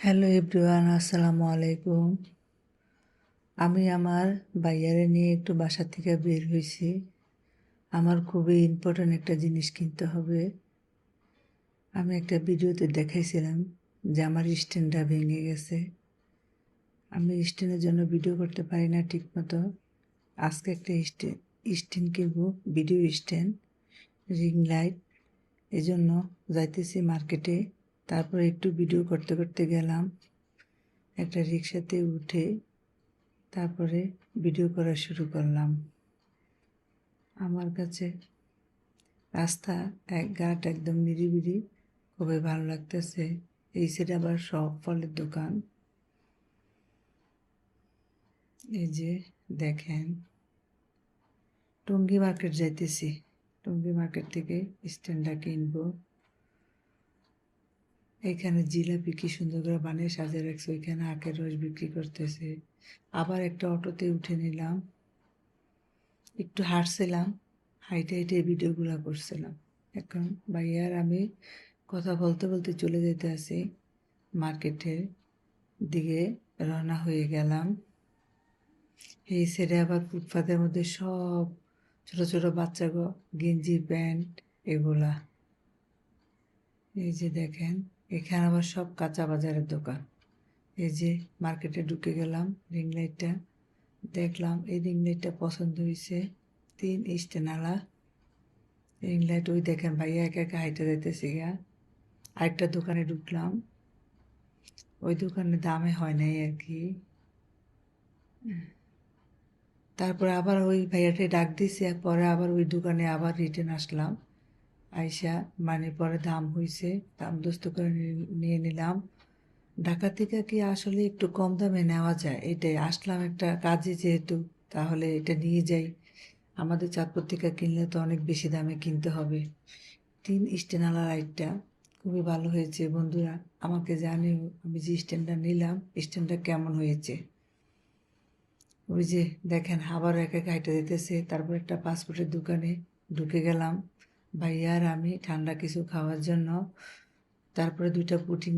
Hello everyone আসসালামু আলাইকুম আমি আমার বাইয়ারে নিয়ে একটু বাসা থেকে বের হয়েছি। আমার খুবই ইম্পর্ট্যান্ট একটা জিনিস কিনতে হবে। আমি একটা ভিডিওতে দেখাইছিলাম যে আমার স্ট্যান্ডটা ভেঙে গেছে। আমি স্ট্যান্ডের জন্য ভিডিও করতে পারি না ঠিকমতো। আজকে একটা স্ট্যান্ড স্ট্যান্ড কিনবো ভিডিও স্ট্যান্ড রিং লাইট এজন্য যাইতেছি মার্কেটে তারপর একটু ভিডিও করতে করতে গেলাম। একটা রিক্সাতে উঠে তারপরে ভিডিও করা শুরু করলাম। আমার কাছে রাস্তা, এক ঘাট একদম নিরিবিলি, খুবই ভালো লাগতেছে। এই সাইডে আবার সব ফলের দোকান। এই যে দেখেন, টঙ্গি মার্কেট যাইতেছি। টঙ্গি মার্কেট থেকে স্ট্যান্ডটা কিনবো। এখানে জিলাপি কি সুন্দর করে বানিয়ে সাজিয়ে রাখছে, ওইখানে আখের রস বিক্রি করতেছে। আবার একটা অটোতে উঠে নিলাম, একটু হাঁটছিলাম, হাইটে হাইটে ভিডিওগুলো করছিলাম। এখন ভাইয়ার আমি কথা বলতে বলতে চলে যেতে আসি মার্কেটের দিকে রওনা হয়ে গেলাম। এই সাইডে আবার ফুটপাতের মধ্যে সব ছোট ছোট বাচ্চাগো গেঞ্জি, প্যান্ট, এগুলা। এই যে দেখেন এখানে আবার সব কাঁচা বাজারের দোকান। এই যে মার্কেটে ঢুকে গেলাম রিং লাইটটা দেখলাম এই রিং লাইটটা পছন্দ হয়েছে তিন স্টেনালা রিং লাইট ওই দেখেন ভাইয়া একা একা হাইটে যাইতেছে গা আরেকটা দোকানে ঢুকলাম। ওই দোকানে দামে হয় নাই আর কি। তারপরে আবার ওই ভাইয়াটা ডাক দিছে পরে আবার ওই দোকানে আবার রিটার্ন আসলাম। আইসা মানে পরে দাম হয়েছে দাম দোস্ত করে নিয়ে নিলাম। ঢাকা থেকে কি আসলে একটু কম দামে নেওয়া যায়? এটাই, আসলাম একটা কাজে যেহেতু, তাহলে এটা নিয়ে যাই। আমাদের চাঁদপুর থেকে কিনলে তো অনেক বেশি দামে কিনতে হবে। তিন স্ট্যান্ডালা লাইটটা, খুবই ভালো হয়েছে বন্ধুরা, আমাকে জানিও, আমি যে স্ট্যান্ডটা নিলাম, স্ট্যান্ডটা কেমন হয়েছে? ওই যে দেখেন, আবার এক এক হাইটে দিতেছে, তারপর একটা পাসপোর্টের দোকানে ঢুকে গেলাম। ভাইয়া আর আমি ঠান্ডা কিছু খাওয়ার জন্য তারপরে দুইটা পুটিং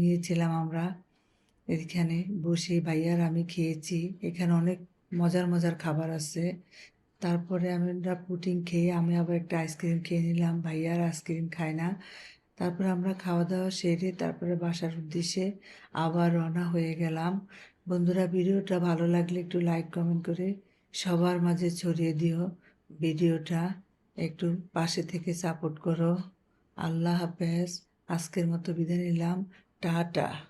নিয়েছিলাম আমরা। এখানে বসে ভাইয়ার আমি খেয়েছি। এখানে অনেক মজার মজার খাবার আছে। তারপরে আমরা পুটিং খেয়ে আমি আবার একটা আইসক্রিম খেয়ে নিলাম। ভাইয়ার আইসক্রিম খায় না। তারপরে আমরা খাওয়া দাওয়া সেরে তারপরে বাসার উদ্দেশ্যে আবার রওনা হয়ে গেলাম। বন্ধুরা, ভিডিওটা ভালো লাগলে একটু লাইক কমেন্ট করে সবার মাঝে ছড়িয়ে দিও। ভিডিওটা একটু পাশে থেকে সাপোর্ট করো। আল্লাহ হাফেজ। আজকের মতো বিদায় নিলাম। টাটা।